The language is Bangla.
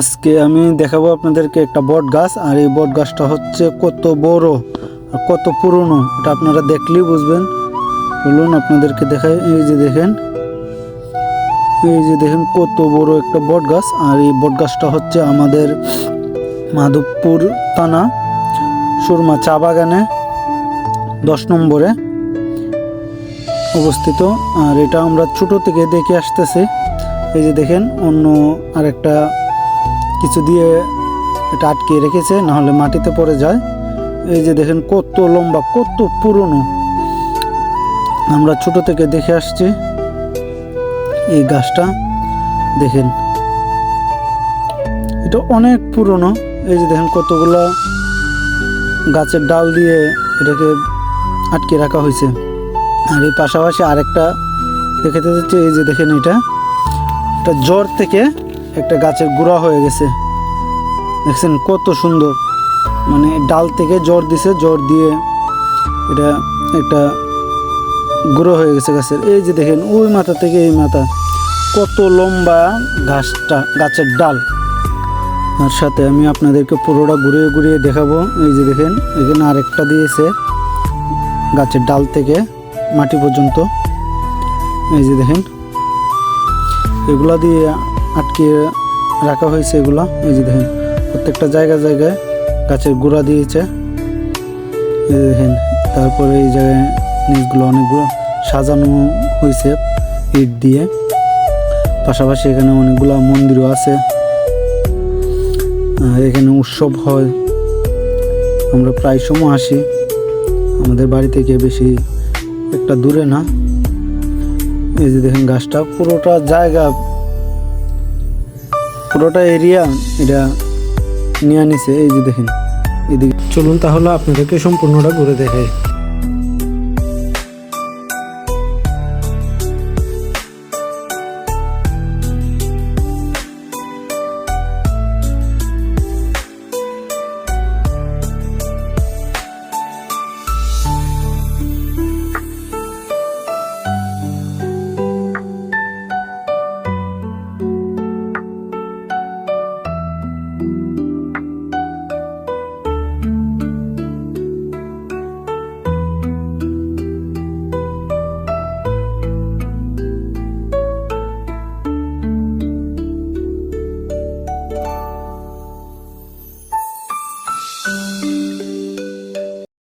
আজকে আমি দেখাবো আপনাদেরকে একটা বট গাছ, আর এই বট গাছটা হচ্ছে কত বড় আর কত পুরনো, এটা আপনারা দেখলেই বুঝবেন। বলুন আপনাদেরকে দেখাই, এই যে দেখেন, এই যে দেখেন কত বড় একটা বট গাছ, আর এই বট গাছটা হচ্ছে আমাদের মাধবপুর থানা, সুরমা চা বাগানে, দশ নম্বরে অবস্থিত। আর এটা আমরা ছোটো থেকে দেখে আসতেছি। এই যে দেখেন, অন্য আরেকটা কিছু দিয়ে এটা আটকে রেখেছে না হলে মাটিতে পড়ে যায়। এই যে দেখেন কত লম্বা, কত পুরনো। আমরা ছোট থেকে দেখে আসছি এই গাছটা। দেখেন, এটা অনেক পুরনো। এই যে দেখেন কতগুলা গাছের ডাল দিয়ে এটাকে আটকে রাখা হয়েছে। আর এই পাশাপাশি আরেকটা দেখাতে যাচ্ছে এই যে দেখেন এটা। একটা জ্বর থেকে একটা গাছের গুঁড়া হয়ে গেছে। দেখছেন কত সুন্দর। মানে ডাল থেকে জ্বর দিছে, জ্বর দিয়ে এটা একটা গুঁড়ো হয়ে গেছে গাছের। এই যে দেখেন, ওই মাথা থেকে এই মাথা। কত লম্বা ঘাসটা, গাছের ডাল। আর সাথে আমি আপনাদেরকে পুরোটা ঘুরিয়ে ঘুরিয়ে দেখাবো। এই যে দেখেন, এখানে আরেকটা দিয়েছে গাছের ডাল থেকে মাটি পর্যন্ত। এই যে দেখেন, এগুলা দিয়ে আটকে রাখা হয়েছে এগুলা। এই যে দেখেন, প্রত্যেকটা জায়গা জায়গায় গাছের গোড়া দিয়েছে। এই দেখেন, তারপরে এই জায়গায় নিচগুলো অনেকগুলো সাজানো হয়েছে ইট দিয়ে। পাশাপাশি এখানে অনেকগুলো মন্দিরও আছে। এখানে উৎসব হয়। আমরা প্রায় সময় আসি। আমাদের বাড়ি থেকে বেশি একটা দূরে না। এই যে দেখেন, গাছটা পুরোটা জায়গা পুরোটা এরিয়া এটা নিয়ে নিছে, এই যে দেখেন, এদিকে। চলুন তাহলে আপনাদেরকে সম্পূর্ণটা ঘুরে দেখাই।